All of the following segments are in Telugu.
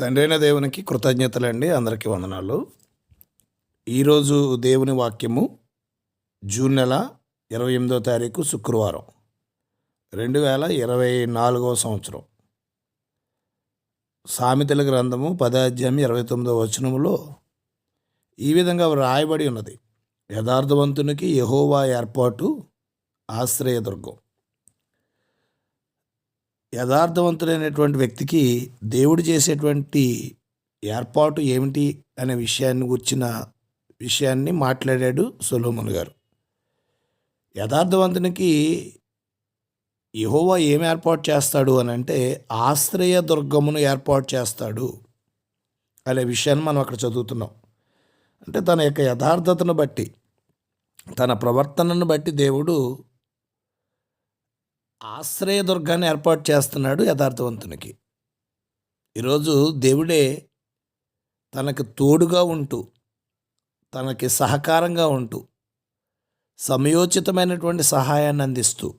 తండ్రైన దేవునికి కృతజ్ఞతలండి. అందరికీ వందనాలు. ఈరోజు దేవుని వాక్యము జూన్ నెల ఇరవై ఎనిమిదో తారీఖు శుక్రవారం రెండు వేల ఇరవై నాలుగవ సంవత్సరం. సామెతల గ్రంథము పదాధ్యాయం ఇరవై తొమ్మిదో వచనములో ఈ విధంగా వ్రాయబడి ఉన్నది. యథార్థవంతునికి యహోవా ఏర్పాటు ఆశ్రయదుర్గం. యథార్థవంతుడైనటువంటి వ్యక్తికి దేవుడు చేసేటువంటి ఏర్పాటు ఏమిటి అనే విషయాన్ని గుర్చిన విషయాన్ని మాట్లాడాడు సొలోమన్ గారు. యథార్థవంతునికి యహోవా ఏం ఏర్పాటు చేస్తాడు అని అంటే ఆశ్రయ దుర్గమును ఏర్పాటు చేస్తాడు అనే విషయాన్ని మనం అక్కడ చదువుతున్నాం. అంటే తన యొక్క యథార్థతను బట్టి తన ప్రవర్తనను బట్టి దేవుడు ఆశ్రయదుర్గాన్ని ఏర్పాటు చేస్తున్నాడు యథార్థవంతునికి. ఈరోజు దేవుడే తనకు తోడుగా ఉంటూ తనకి సహకారంగా ఉంటూ సమయోచితమైనటువంటి సహాయాన్ని అందిస్తూ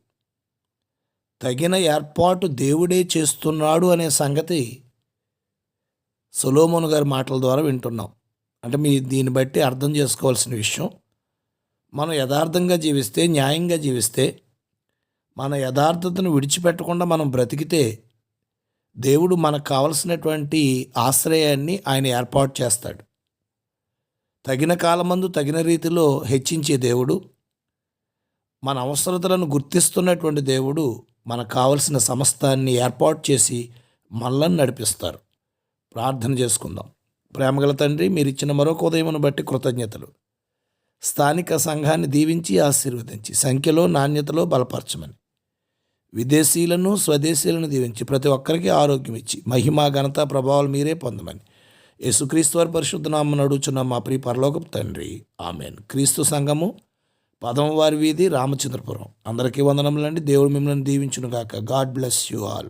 తగిన ఏర్పాటు దేవుడే చేస్తున్నాడు అనే సంగతి సులోమోను గారి మాటల ద్వారా వింటున్నాం. అంటే మీ దీన్ని బట్టి అర్థం చేసుకోవాల్సిన విషయం మనం యథార్థంగా జీవిస్తే న్యాయంగా జీవిస్తే మన యథార్థతను విడిచిపెట్టకుండా మనం బ్రతికితే దేవుడు మనకు కావలసినటువంటి ఆశ్రయాన్ని ఆయన ఏర్పాటు చేస్తాడు. తగిన కాలమందు తగిన రీతిలో హెచ్చించే దేవుడు మన అవసరతలను గుర్తిస్తున్నటువంటి దేవుడు మనకు కావలసిన సమస్తాన్ని ఏర్పాటు చేసి మనలను నడిపిస్తారు. ప్రార్థన చేసుకుందాం. ప్రేమగల తండ్రి మీరు ఇచ్చిన మరొక ఉదయమును బట్టి కృతజ్ఞతలు. స్థానిక సంఘాన్ని దీవించి ఆశీర్వదించి సంఖ్యలో నాణ్యతలో బలపరచమని. విదేశీయులను స్వదేశీయులను దీవించి ప్రతి ఒక్కరికి ఆరోగ్యం ఇచ్చి మహిమ ఘనత ప్రభావాలు మీరే పొందమని యేసుక్రీస్తు వారి పరిశుద్ధ నామం మా ప్రియ పరలోకపు తండ్రి. ఆమెన్. క్రీస్తు సంఘము పదమవారి వీధి రామచంద్రపురం. అందరికీ వందనములండి. దేవుడు మిమ్మల్ని దీవించునుగాక. God bless you all.